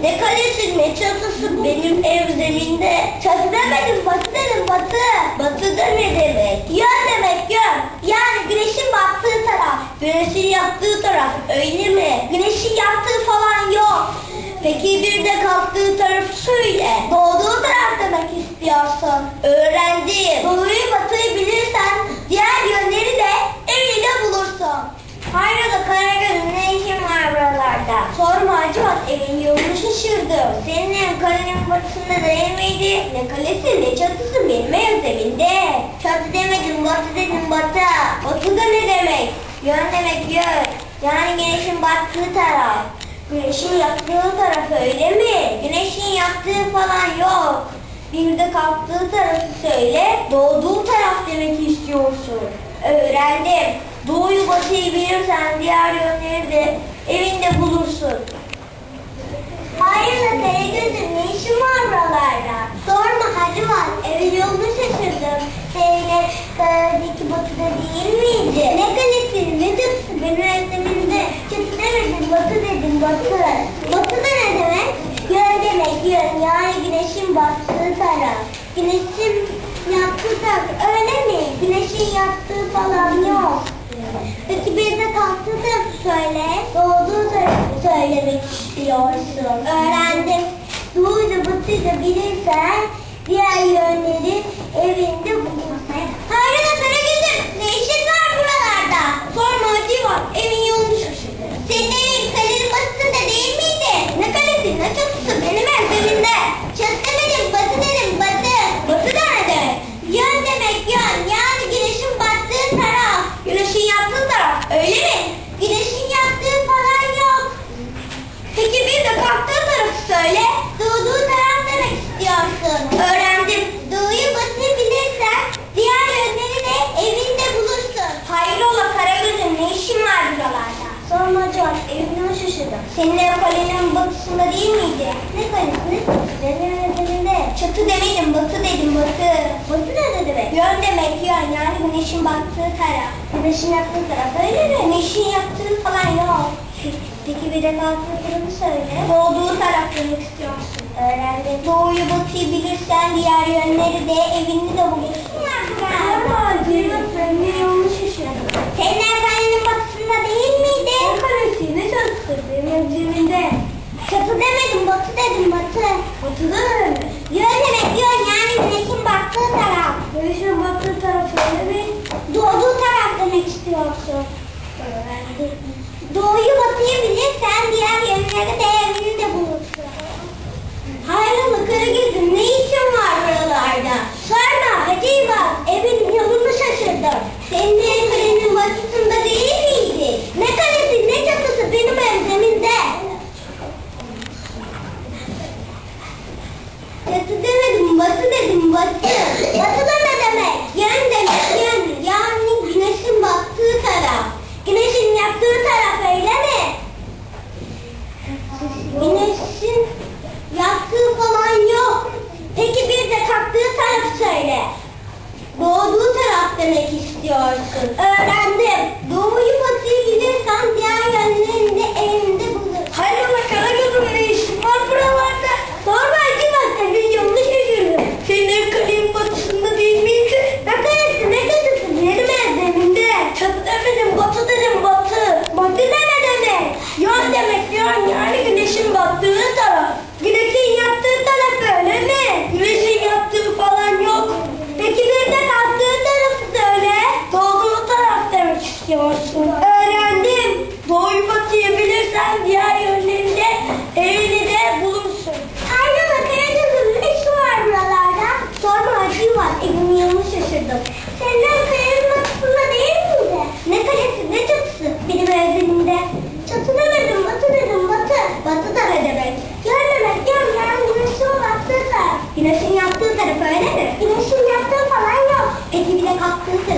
Ne kalesi ne çatısı benim ev zeminde. Çatı demedim batı dedim batı. Batı da ne demek? Yön demek yön. Yani güneşin battığı taraf. Güneşin yattığı taraf öyle mi? Güneşin yattığı falan yok. Peki bir de kalktığı tarafı söyle. Doğduğu taraf demek istiyorsun. Öğrendim. Doğuyu batıyı bilirsen diğer yönleri de evinde bulursun. Hayrola Karagöz'ün ne işin var buralarda? Sorma Hacivat evin yolunu şaşırdım. Senin ev kalenin batısında değil miydi? Ne kalesi ne çatısı benim ev zeminde. Çatı demedim batı dedim batı. Batı da ne demek? Yön demek yön. Yani güneşin battığı taraf. Güneşin yattığı taraf öyle mi? Güneşin yattığı falan yok. Bir de kalktığı tarafı söyle, doğduğu taraf demek istiyorsun. Öğrendim. Doğuyu batıyı bilirsen diğer yönleri de evinde bulursun. Hayırlı Karagöz'üm ne işin var buralarda? Sorma hadi var. Evin yolunu şaşırdım. Seninle karadaki batıda değil miydi? Ne kalesi ne tıpsı benim evimde. Çatı demedim batı dedim batı. Batı da ne demek? Yön demek yön. Yani güneşin battığı taraf. Güneşin yattığı taraf öyle mi? Güneşin yattığı falan yok. Peki bir de kalktığı tarafı söyle. Doğduğu söylemek istiyorsun. Öğrendim. Doğuyla batıyı da bilirsen diğer yönleri evinde bulursun. Hayrola Karagöz'üm ne işin var buralarda? Sorma hadi var evin yolunu şaşırdı. Senin evin kalenin batısında değil miydi? Ne kalesi ne çatısı benim evimde. Çatı demedim batı dedim batı. Batı da ne demek? Yön demek yön yani güneşin battığı taraf. Güneşin yattığı taraf öyle mi? Güneşin yattığı falan yok. Peki bir de kalktığı tarafı söyle. Doğduğu taraf demek istiyorsun. Öğrendim. Doğuyu batıyı bilirsen diğer yönleri de evinde bulursun. Hayrola Karagöz'üm ne işin var buralarda? Sorma cevap evimden şaşırdım. Senin ev kalenin batısında değil miydi? Ne kalesi ne çatısı? Benim evimde. Çatı demedim batı dedim batı. Batı ne demek? Yön demek yön yani güneşin battığı taraf. Güneşin yattığı taraf öyle mi? Güneşin yattığı falan yok. Peki bir de kalktığı tarafı söyle. Doğduğu taraf demek istiyorsun. Öğrendim. Doğuyu batıyı bilirsen diğer yönleri de evini de bulursun. Ama benim yolunu şaşırdım. Senin evrenin batısında değil miydi? O kalesi ne çatısı benim evimde. Çatı demedim batı dedim batı. Batı da ne demek? Yön demek yön yani güneşin battığı taraf. Güneşin battığı taraf öyle mi? Doğduğu taraf demek istiyorsun. Öğrendim. Doğuyu batıyı bilirsen diğer yönleri de evini de bulursun. Hayrola Karagöz'üm ne işin var buralarda? Sorma hadi bak evin yolunu şaşırdım. Senin ev kalenin batısında değil miydi? Ne kalesi ne çatısı benim evimde. Çatı demedim batı dedim batı. Batı da ne demek? Yön demek yön. Yani güneşin battığı taraf. Güneşin yattığı taraf öyle mi? Güneşin yattığı falan yok. Peki bir de kalktığı tarafı söyle. Doğduğu taraf demek istiyorsun. Öğrendim. Doğuyu batıyı bilirsen diğer yönlerini de evinde bulur. Hayrola Karagöz'üm ne işin var buralarda? Sorma iki bak evin yolunu şaşırdım. Senin kalenin batısında değil miydi? Ne kalesi ne çatısı benim evimde. Çatı demedim batı dedim batı. Batı ne demek? Yön demek yani güneşin battığı taraf. İstiyorsun. Öğrendim. Doğuyu batıyı bilirsen diğer yönlerinde evini de bulursun. Hayrola Karadeniz ne işi var buralarda? Sorma acı var. Evimin yolunu şaşırdım. Senin ev kayanın batısında değil miydi? Ne kalesi ne çatısı? Benim evimde. Çatı demedim batı dedim batı. Batı da ne demek? Yön demek yani güneşin battığı taraf. Güneşin yattığı taraf öyle mi? Güneşin yattığı falan yok. Peki bir de kalktığı tarafı